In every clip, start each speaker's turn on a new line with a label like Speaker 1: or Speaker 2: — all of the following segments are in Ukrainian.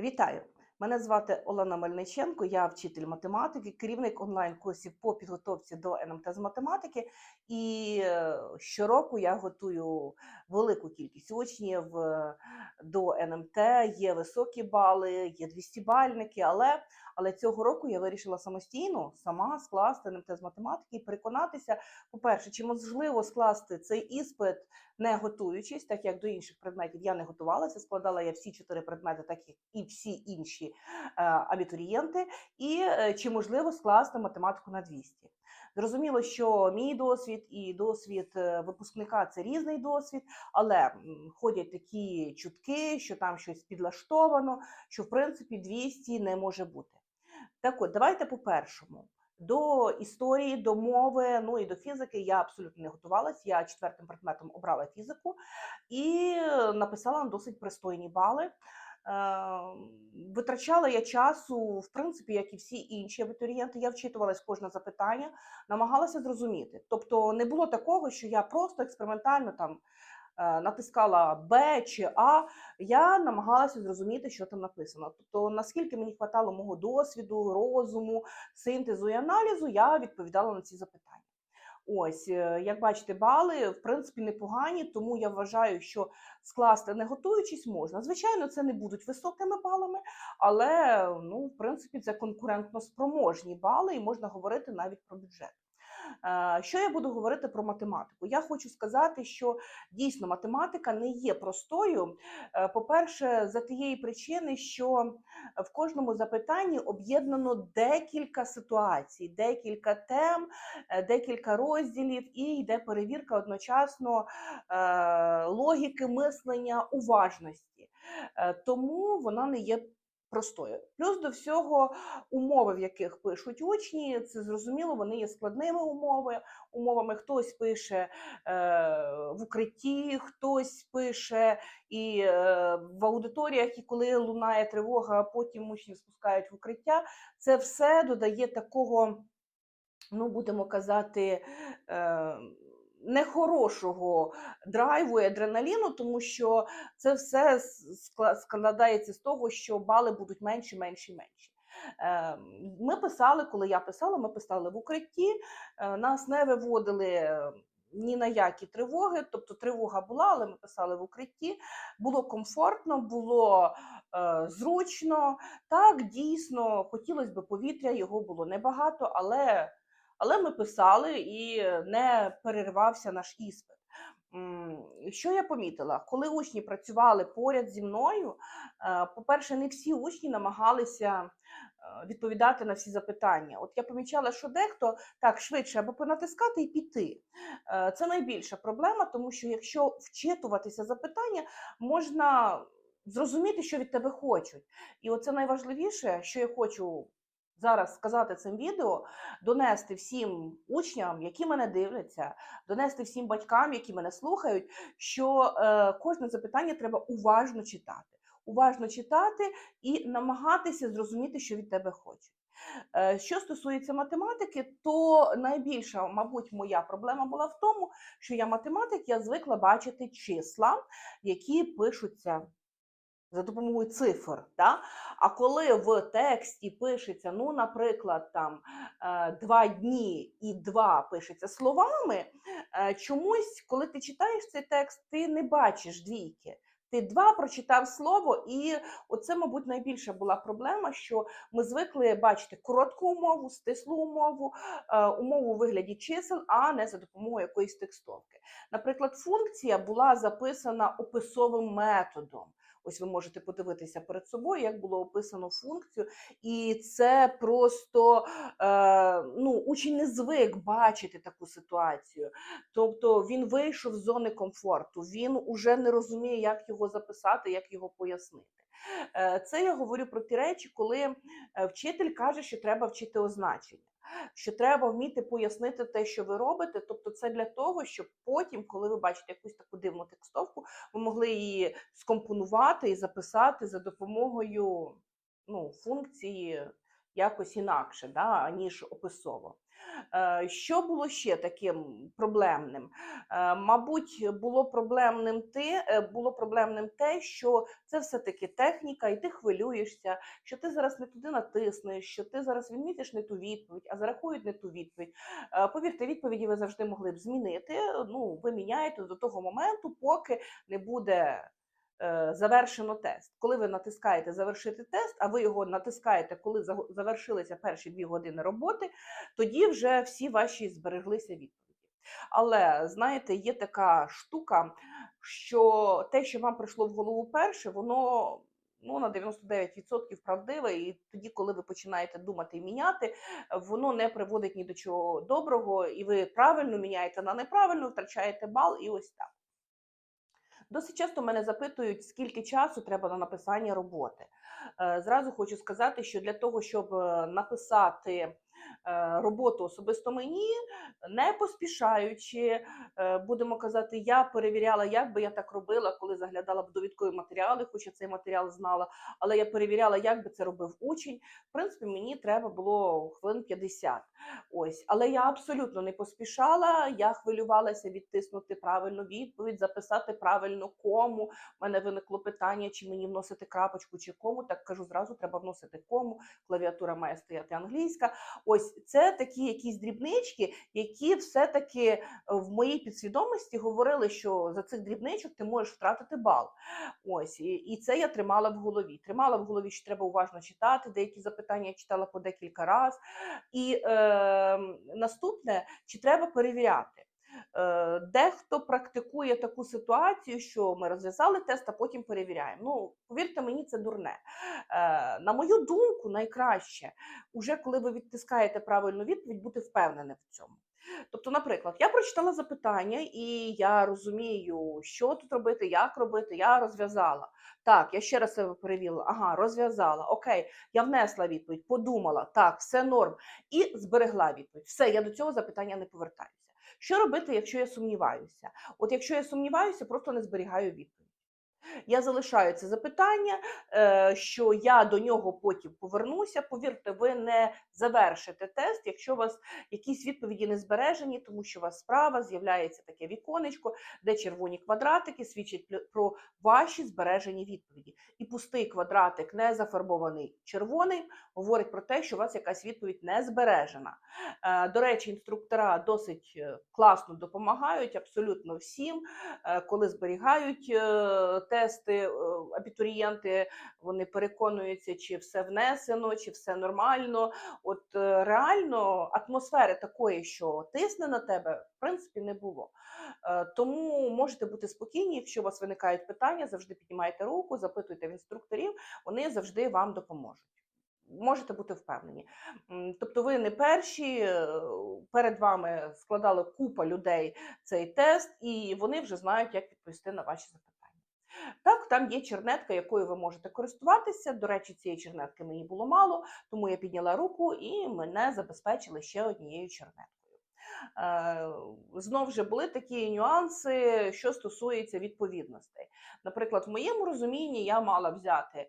Speaker 1: Вітаю! Мене звати Олена Мельниченко, я вчитель математики, керівник онлайн-курсів по підготовці до НМТ з математики. І е, щороку я готую велику кількість учнів е, до НМТ. Є високі бали, є 200-бальники, але, але цього року я вирішила самостійно сама скласти НМТ з математики і переконатися, по-перше, чи можливо скласти цей іспит не готуючись, так як до інших предметів я не готувалася, складала я всі чотири предмети, так як і всі інші е, абітурієнти, і е, чи можливо скласти математику на 200. Зрозуміло, що мій досвід і досвід випускника це різний досвід, але ходять такі чутки, що там щось підлаштовано, що в принципі 200 не може бути. Так от, давайте по першому. До історії, до мови, ну і до фізики я абсолютно не готувалась. Я четвертим предметом обрала фізику і е, написала на досить пристойні бали. Е, Витрачала я часу, в принципі, як і всі інші абітурієнти. Я вчитувалась кожне запитання, намагалася зрозуміти. Тобто не було такого, що я просто експериментально там натискала Б чи А. Я намагалася зрозуміти, що там написано. Тобто, наскільки мені хватало мого досвіду, розуму, синтезу і аналізу, я відповідала на ці запитання. Ось, е, як бачите, бали в принципі непогані, тому я вважаю, що скласти не готуючись можна. Звичайно, це не будуть високими балами, але ну, в принципі, це конкурентно спроможні бали, і можна говорити навіть про бюджет. Е, Що я буду говорити про математику? Я хочу сказати, що дійсно математика не є простою. Е, По-перше, за тієї причини, що в кожному запитанні об'єднано декілька ситуацій, декілька тем, е, декілька розділів, і йде перевірка одночасно логіки мислення, уважності. Тому вона не є простою. Плюс до всього, умови, в яких пишуть учні, це зрозуміло, вони є складними умови, умовами. Хтось пише е, в укритті, хтось пише і е, в аудиторіях, і коли лунає тривога, а потім учні спускають в укриття. Це все додає такого, ну будемо казати, е, нехорошого драйву і адреналіну, тому що це все складається з того, що бали будуть менші, менші, менші. Е, Ми писали, коли я писала, ми писали в укритті, е, нас не виводили е, ні на які тривоги, тобто тривога була, але ми писали в укритті. Було комфортно, було е, зручно. Так, дійсно, хотілося б повітря, його було небагато, але, але ми писали і не перервався наш іспит. Що я помітила? Коли учні працювали поряд зі мною, е, по-перше, не всі учні намагалися е, відповідати на всі запитання. От я помічала, що дехто так швидше або понатискати і піти. Е, Це найбільша проблема, тому що якщо вчитуватися запитання, можна зрозуміти, що від тебе хочуть. І оце найважливіше, що я хочу зараз сказати цим відео, донести всім учням, які мене дивляться, донести всім батькам, які мене слухають, що е, кожне запитання треба уважно читати. Уважно читати і намагатися зрозуміти, що від тебе хочуть. Е, Що стосується математики, то найбільша, мабуть, моя проблема була в тому, що я математик, я звикла бачити числа, які пишуться за допомогою цифр. Да? А коли в тексті пишеться, ну, наприклад, там е, два дні і два пишеться словами, е, чомусь, коли ти читаєш цей текст, ти не бачиш двійки. Ти два прочитав слово, і оце, мабуть, найбільша була проблема, що ми звикли бачити коротку умову, стислу умову, е, умову у вигляді чисел, а не за допомогою якоїсь текстовки. Наприклад, функція була записана описовим методом. Ось ви можете подивитися перед собою, як було описано функцію, і це просто е, ну, учень не звик бачити таку ситуацію. Тобто він вийшов з зони комфорту, він уже не розуміє, як його записати, як його пояснити. Е, Це я говорю про ті речі, коли е, вчитель каже, що треба вчити означення. Що треба вміти пояснити те, що ви робите. Тобто, це для того, щоб потім, коли ви бачите якусь таку дивну текстовку, ви могли її скомпонувати і записати за допомогою ну, функції якось інакше, да, ніж описово. Е, Що було ще таким проблемним? Е, Мабуть, було проблемним те, е, було проблемним те, що це все-таки техніка, і ти хвилюєшся, що ти зараз не туди натиснеш, що ти зараз відмітиш не ту відповідь, а зарахують не ту відповідь. Повірте, відповіді ви завжди могли б змінити. Ну, ви міняєте до того моменту, поки не буде завершено тест. Коли ви натискаєте завершити тест, а ви його натискаєте, коли завершилися перші дві години роботи, тоді вже всі ваші збереглися відповіді. Але знаєте, є така штука, що те, що вам прийшло в голову перше, воно. Ну, на 99% правдиве, і тоді, коли ви починаєте думати і міняти, воно не приводить ні до чого доброго, і ви правильно міняєте на неправильно, втрачаєте бал, і ось так. Досить часто мене запитують, скільки часу треба на написання роботи. Е, Зразу хочу сказати, що для того, щоб е, написати роботу особисто мені, не поспішаючи, е, будемо казати, я перевіряла, як би я так робила, коли заглядала в довідкові матеріали, хоча цей матеріал знала, але я перевіряла, як би це робив учень. В принципі, мені треба було хвилин 50. Ось, але я абсолютно не поспішала. Я хвилювалася відтиснути правильну відповідь, записати правильно кому. У мене виникло питання, чи мені вносити крапочку чи кому. Так кажу, зразу треба вносити кому. Клавіатура має стояти англійська. Ось це такі якісь дрібнички, які все-таки е, в моїй підсвідомості говорили, що за цих дрібничок ти можеш втратити бал. Ось і, це я тримала в голові. Тримала в голові, що треба уважно читати. Деякі запитання я читала по декілька разів. І е, наступне, чи треба перевіряти? Е, Дехто практикує таку ситуацію, що ми розв'язали тест, а потім перевіряємо. Ну, повірте мені, це дурне. Е, На мою думку, найкраще, уже коли ви відтискаєте правильну відповідь, бути впевненим в цьому. Тобто, наприклад, я прочитала запитання, і я розумію, що тут робити, як робити, я розв'язала. Так, я ще раз себе перевірила. Ага, розв'язала. Окей, я внесла відповідь, подумала, так, все норм, і зберегла відповідь. Все, я до цього запитання не повертаюся. Що робити, якщо я сумніваюся? От якщо я сумніваюся, просто не зберігаю відповідь. Я залишаю це запитання, е, що я до нього потім повернуся. Повірте, ви не завершите тест, якщо у вас якісь відповіді не збережені, тому що у вас справа з'являється таке віконечко, де червоні квадратики свідчать про ваші збережені відповіді. І пустий квадратик, не зафарбований червоним, говорить про те, що у вас якась відповідь не збережена. Е, До речі, інструктора досить е, класно допомагають абсолютно всім, коли зберігають тести е, абітурієнти, вони переконуються, чи все внесено, чи все нормально. От е, реально атмосфери такої, що тисне на тебе, в принципі, не було. Е, Тому можете бути спокійні, якщо у вас виникають питання, завжди піднімайте руку, запитуйте в інструкторів, вони завжди вам допоможуть. Можете бути впевнені. Тобто, ви не перші, перед вами складали купа людей цей тест, і вони вже знають, як відповісти на ваші запитання. Так, там є чернетка, якою ви можете користуватися. До речі, цієї чернетки мені було мало, тому я підняла руку і мене забезпечили ще однією чернеткою. Е, Знов же були такі нюанси, що стосується відповідностей. Наприклад, в моєму розумінні я мала взяти.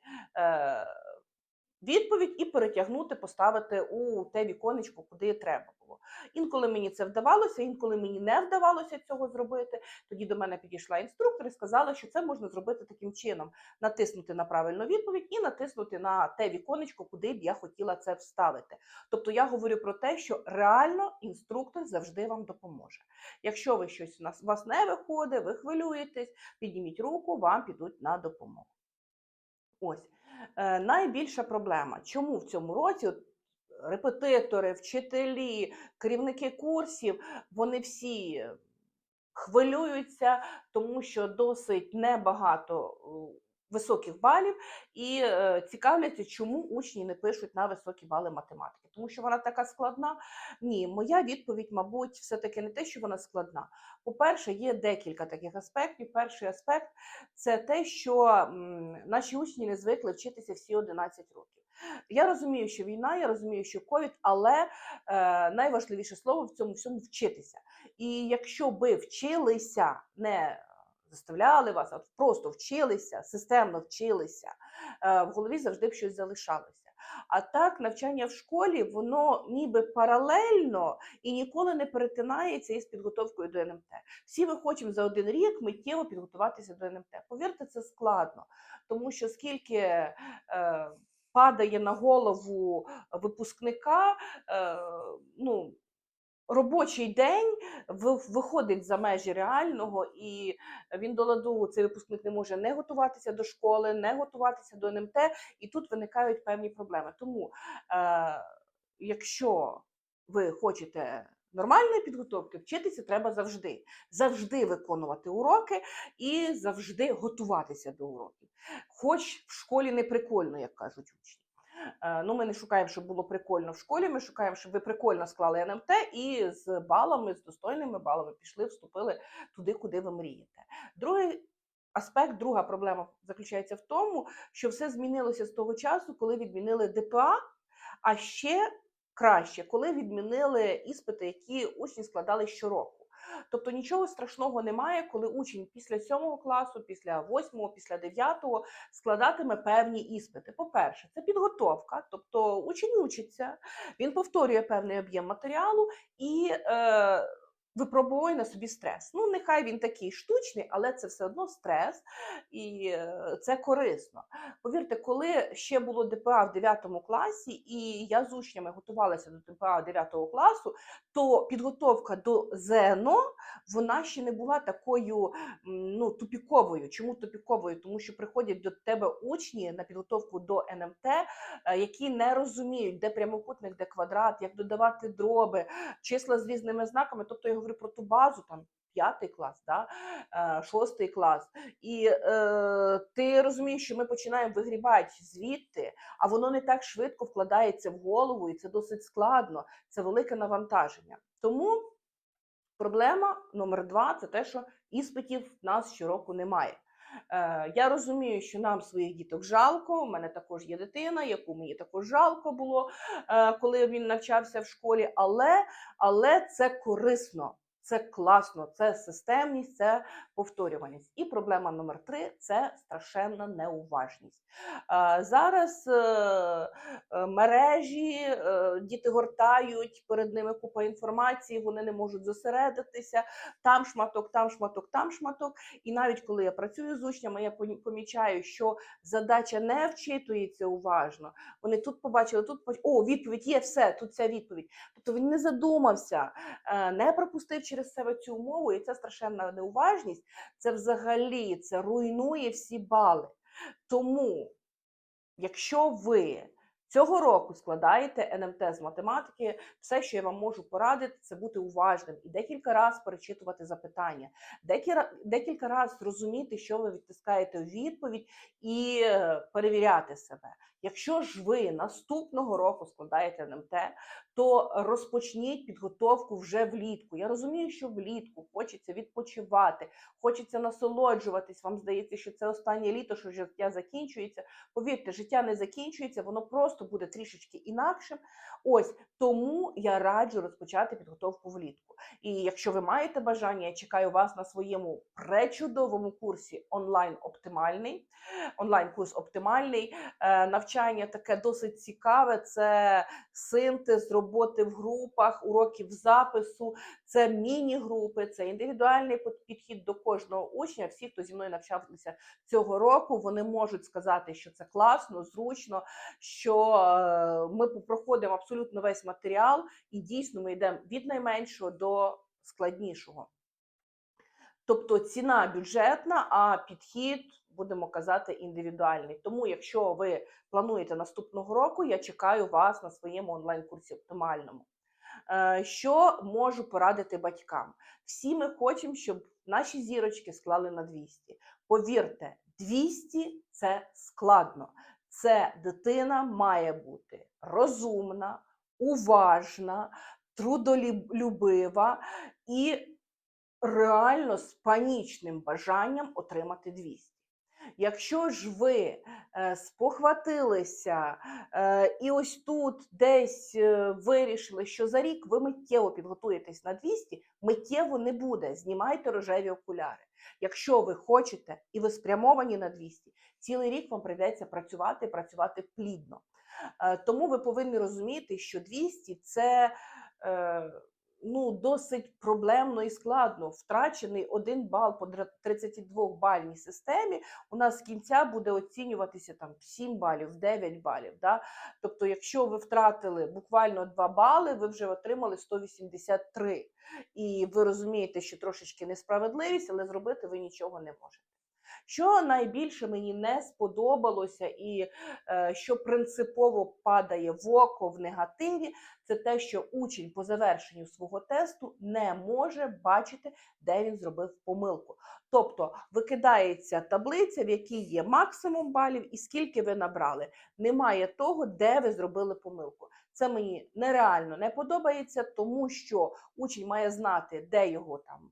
Speaker 1: Відповідь і перетягнути, поставити у те віконечко, куди треба було. Інколи мені це вдавалося, інколи мені не вдавалося цього зробити. Тоді до мене підійшла інструктор і сказала, що це можна зробити таким чином: натиснути на правильну відповідь і натиснути на те віконечко, куди б я хотіла це вставити. Тобто я говорю про те, що реально інструктор завжди вам допоможе. Якщо ви щось у нас у вас не виходить, ви хвилюєтесь, підніміть руку, вам підуть на допомогу. Ось найбільша проблема. Чому в цьому році репетитори, вчителі, керівники курсів, вони всі хвилюються, тому що досить небагато е, високих балів, і е, цікавляться, чому учні не пишуть на високі бали математики. Тому що вона така складна. Ні, моя відповідь, мабуть, все-таки не те, що вона складна. По-перше, є декілька таких аспектів. Перший аспект це те, що наші учні не звикли вчитися всі 11 років. Я розумію, що війна, я розумію, що ковід, але е, найважливіше слово в цьому всьому вчитися. І якщо би вчилися не заставляли вас, а просто вчилися, системно вчилися, е, в голові завжди б щось залишалося. А так, навчання в школі, воно ніби паралельно і ніколи не перетинається із підготовкою до НМТ. Всі ми хочемо за один рік миттєво підготуватися до НМТ. Повірте, це складно, тому що скільки е, падає на голову випускника, е, ну, робочий день виходить за межі реального, і він до ладу цей випускник не може не готуватися до школи, не готуватися до НМТ, і тут виникають певні проблеми. Тому, е, якщо ви хочете нормальної підготовки, вчитися треба завжди. Завжди виконувати уроки і завжди готуватися до уроків. Хоч в школі не прикольно, як кажуть учні. Е, Ну, ми не шукаємо, щоб було прикольно в школі. Ми шукаємо, щоб ви прикольно склали НМТ і з балами, з достойними балами пішли, вступили туди, куди ви мрієте. Другий аспект, друга проблема заключається в тому, що все змінилося з того часу, коли відмінили ДПА, а ще краще, коли відмінили іспити, які учні складали щороку. Тобто нічого страшного немає, коли учень після сьомого класу, після восьмого, після дев'ятого складатиме певні іспити. По-перше, це підготовка, тобто учень учиться, він повторює певний об'єм матеріалу і е, випробує на собі стрес. Ну, нехай він такий штучний, але це все одно стрес, і е, це корисно. Повірте, коли ще було ДПА в 9 класі, і я з учнями готувалася до ДПА 9 класу, то підготовка до ЗНО вона ще не була такою ну, тупіковою. Чому тупіковою? Тому що приходять до тебе учні на підготовку до НМТ, е, які не розуміють, де прямокутник, де квадрат, як додавати дроби, числа з різними знаками. Тобто я говорю про ту базу там. П'ятий клас, да? е, шостий клас, і е, ти розумієш, що ми починаємо вигрібати звідти, а воно не так швидко вкладається в голову, і це досить складно, це велике навантаження. Тому проблема номер два це те, що іспитів в нас щороку немає. Е, Я розумію, що нам своїх діток жалко. У мене також є дитина, яку мені також жалко було, е, коли він навчався в школі, але, але це корисно. Це класно, це системність, це повторюваність. І проблема номер три це страшенна неуважність. Зараз е, е, мережі, е, діти гортають, перед ними купа інформації, вони не можуть зосередитися. Там шматок, там шматок, там шматок. І навіть коли я працюю з учнями, я помічаю, що задача не вчитується уважно. Вони тут побачили, тут о, відповідь є, все, тут ця відповідь. Тобто він не задумався, не пропустив через себе цю умову, і ця страшенна неуважність це взагалі це руйнує всі бали. Тому, якщо ви цього року складаєте НМТ з математики, все, що я вам можу порадити, це бути уважним і декілька разів перечитувати запитання, декілька, декілька разів зрозуміти, що ви відтискаєте у відповідь, і е, перевіряти себе. Якщо ж ви наступного року складаєте НМТ, то розпочніть підготовку вже влітку. Я розумію, що влітку хочеться відпочивати, хочеться насолоджуватись. Вам здається, що це останнє літо, що життя закінчується. Повірте, життя не закінчується, воно просто буде трішечки інакшим. Ось тому я раджу розпочати підготовку влітку. І якщо ви маєте бажання, я чекаю вас на своєму пречудовому курсі онлайн оптимальний. Онлайн-курс оптимальний. Е, Навчання таке досить цікаве. Це синтез роботи в групах, уроків запису, це міні-групи, це індивідуальний підхід до кожного учня. Всі, хто зі мною навчався цього року, вони можуть сказати, що це класно, зручно, що е, ми проходимо абсолютно весь матеріал, і дійсно ми йдемо від найменшого до складнішого. Тобто ціна бюджетна, а підхід, будемо казати, індивідуальний. Тому, якщо ви плануєте наступного року, я чекаю вас на своєму онлайн-курсі оптимальному. Е, Що можу порадити батькам? Всі ми хочемо, щоб наші зірочки склали на 200. Повірте, 200 – це складно. Це дитина має бути розумна, уважна, трудолюбива і реально з панічним бажанням отримати 200. Якщо ж ви е, спохватилися е, і ось тут десь е, вирішили, що за рік ви миттєво підготуєтесь на 200, миттєво не буде. Знімайте рожеві окуляри. Якщо ви хочете і ви спрямовані на 200, цілий рік вам прийдеться працювати, працювати плідно. Е, Тому ви повинні розуміти, що 200 це е, ну, досить проблемно і складно. Втрачений один бал по 32-бальній системі у нас з кінця буде оцінюватися там 7 балів, в 9 балів. Да? Тобто, якщо ви втратили буквально 2 бали, ви вже отримали 183. І ви розумієте, що трошечки несправедливість, але зробити ви нічого не можете. Що найбільше мені не сподобалося, і е, що принципово падає в око в негативі, це те, що учень по завершенню свого тесту не може бачити, де він зробив помилку. Тобто викидається таблиця, в якій є максимум балів і скільки ви набрали. Немає того, де ви зробили помилку. Це мені нереально не подобається, тому що учень має знати, де його там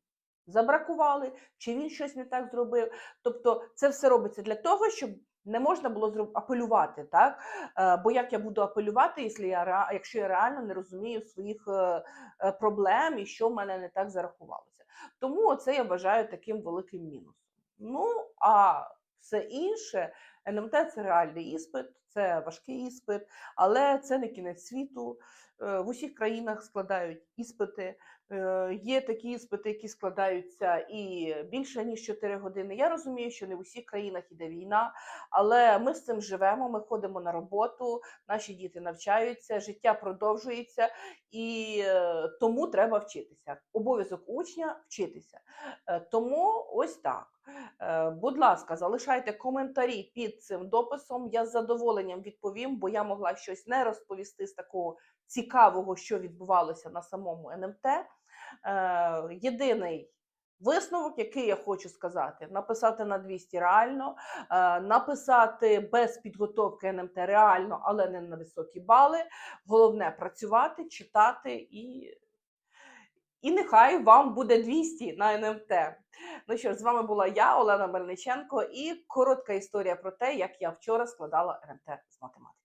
Speaker 1: забракували, чи він щось не так зробив. Тобто, це все робиться для того, щоб не можна було апелювати, так? Е, Бо як я буду апелювати, якщо я, якщо я реально не розумію своїх е, е, проблем і що в мене не так зарахувалося. Тому це я вважаю таким великим мінусом. Ну, а все інше, НМТ це реальний іспит, це важкий іспит, але це не кінець світу. Е, В усіх країнах складають іспити. Е, Є такі іспити, які складаються і більше ніж 4 години. Я розумію, що не в усіх країнах іде війна, але ми з цим живемо. Ми ходимо на роботу, наші діти навчаються, життя продовжується, і е, тому треба вчитися. Обов'язок учня вчитися. Тому ось так. Е, Будь ласка, залишайте коментарі під цим дописом. Я з задоволенням відповім, бо я могла щось не розповісти з такого цікавого, що відбувалося на самому НМТ. Е, Єдиний висновок, який я хочу сказати, написати на 200 реально, е, написати без підготовки НМТ реально, але не на високі бали. Головне працювати, читати і. І нехай вам буде 200 на НМТ. Ну що ж, з вами була я, Олена Мельниченко, і коротка історія про те, як я вчора складала РМТ з математики.